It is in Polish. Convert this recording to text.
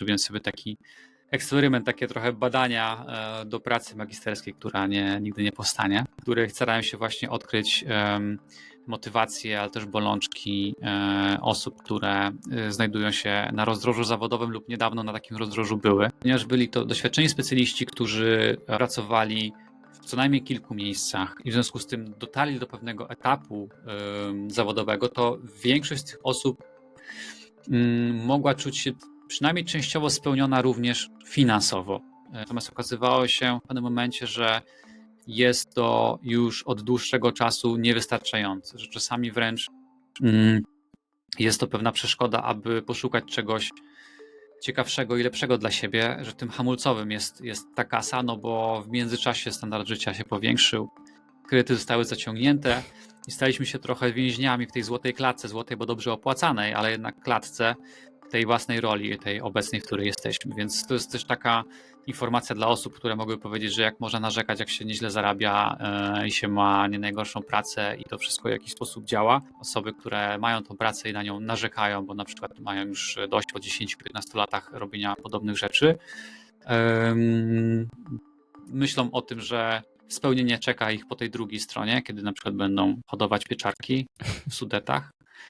Zrobiłem sobie taki eksperyment, takie trochę badania e, do pracy magisterskiej, która nie, nigdy nie powstanie, w których starałem się właśnie odkryć motywacje, ale też bolączki e, osób, które e, znajdują się na rozdrożu zawodowym lub niedawno na takim rozdrożu były, ponieważ byli to doświadczeni specjaliści, którzy pracowali w co najmniej kilku miejscach i w związku z tym dotarli do pewnego etapu zawodowego, to większość z tych osób mm, mogła czuć się przynajmniej częściowo spełniona również finansowo. Natomiast okazywało się w pewnym momencie, że jest to już od dłuższego czasu niewystarczające, że czasami wręcz mm, jest to pewna przeszkoda, aby poszukać czegoś ciekawszego i lepszego dla siebie, że tym hamulcowym jest, jest ta kasa, no bo w międzyczasie standard życia się powiększył, kredyty zostały zaciągnięte i staliśmy się trochę więźniami w tej złotej klatce, złotej, bo dobrze opłacanej, ale jednak klatce tej własnej roli, tej obecnej, w której jesteśmy. Więc to jest też taka informacja dla osób, które mogły powiedzieć, że jak można narzekać, jak się nieźle zarabia e, i się ma nie najgorszą pracę i to wszystko w jakiś sposób działa. Osoby, które mają tą pracę i na nią narzekają, bo na przykład mają już dość po 10-15 latach robienia podobnych rzeczy, em, myślą o tym, że spełnienie czeka ich po tej drugiej stronie, kiedy na przykład będą hodować pieczarki w Sudetach